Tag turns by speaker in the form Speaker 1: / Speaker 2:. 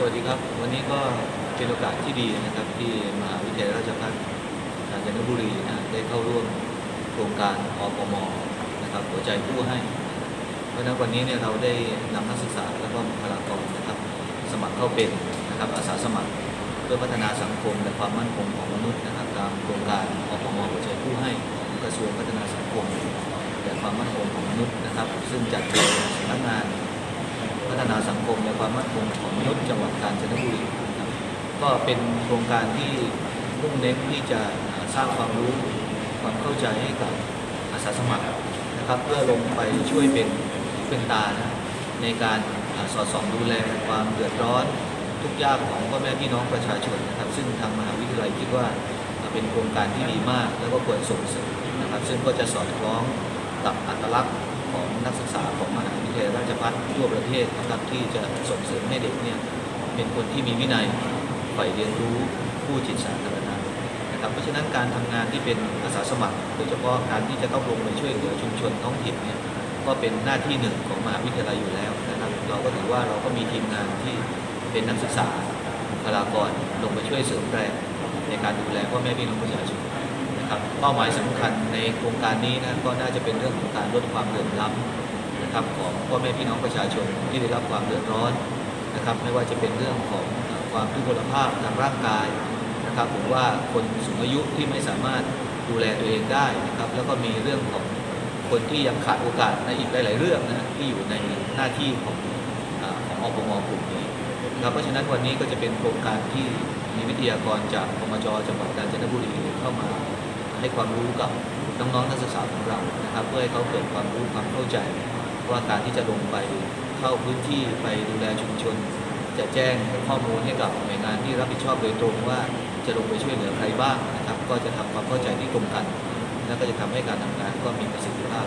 Speaker 1: สวัสดีครับ วันนี้ก็เป็นโอกาสที่ดีนะครับ ที่มหาวิทยาลัยราชภัฏกาญจนบุรีนะได้เข้าร่วมโครงการอปมนะครับหัวใจผู้ให้ เพราะฉะนั้นวันนี้เนี่ยเราได้นำนักศึกษาและก็บุคลากรนะครับ สมัครเข้าเป็นนะครับอาสาสมัครเพื่อพัฒนาสังคมและความมั่นคงของมนุษย์นะครับตามโครงการอปมหัวใจผู้ให้ของกระทรวงพัฒนาสังคมและความมั่นคงของมนุษย์นะครับ ซึ่งจัดโดยสำนักงาน ฒนาสังคมและความมั่นคงของมนุษย์จังหวัดกาญจนบุรีนะครับก็เป็นโครงการที่มุ่งเน้นที่จะสร้างความรู้ความเข้าใจให้กับอาสาสมัครนะครับเพื่อลงไปช่วยเป็นหูเป็นตานะในการสอดส่องดูแลความเดือดร้อนทุกยากของพ่อแม่พี่น้องประชาชนนะครับ ซึ่งทางมหาวิทยาลัยคิดว่าอ่าเป็นโครงการที่ดีมาก แล้วก็ควรส่งเสริมนะครับ ซึ่งก็จะสอดคล้องกับอัตลักษณ์ ของนักศึกษาของมหาวิทยาลัยราชภัฏทั่วประเทศนะครับที่จะส่งเสริมให้เด็กเนี่ยเป็นคนที่มีวินัยใฝ่เรียนรู้ผู้จิตสาธารณะนะครับเพราะฉะนั้นการทำงานที่เป็นอาสาสมัครโดยเฉพาะการที่จะต้องลงไปช่วยเหลือชุมชนท้องถิ่นเนี่ยก็เป็นหน้าที่หนึ่งของมหาวิทยาลัยอยู่แล้วนะครับเราก็ถือว่าเราก็มีทีมงานที่เป็นนักศึกษาบุคลากรลงไปช่วยเสริมแรงในการดูแลพ่อแม่พี่น้องประชาชน นะครับเป้าหมายสำคัญในโครงการนี้นะก็น่าจะเป็นเรื่องของการลดความเหลื่อมล้ำนะครับของพ่อแม่พี่น้องประชาชนที่ได้รับความเดือดร้อนนะครับ ไม่ว่าจะเป็นเรื่องของความทุพพลภาพทางร่างกายนะครับหรือว่าคนสูงอายุที่ไม่สามารถดูแลตัวเองได้นะครับแล้วก็มีเรื่องของคนที่ยังขาดโอกาสในอีกหลาย ๆ เรื่องนะที่อยู่ในหน้าที่ของอของอปมกลุ่มนี้นะครับเพราะฉะนั้นวันนี้ก็จะเป็นโครงการที่มีวิทยากรจากปมจจังหวัดกาญจนบุรีเข้ามา ให้ความรู้กับน้องๆนักศึกษาของเรานะครับ เพื่อให้เขาเกิดความรู้ความเข้าใจ ว่าการที่จะลงไปเข้าพื้นที่ไปดูแลชุมชน จะแจ้งข้อมูลให้กับหน่วยงานที่รับผิดชอบโดยตรงว่าจะลงไปช่วยเหลือใครบ้างนะครับ ก็จะทำความเข้าใจที่ตรงกัน และก็จะทำให้การทำงานก็มีประสิทธิภาพ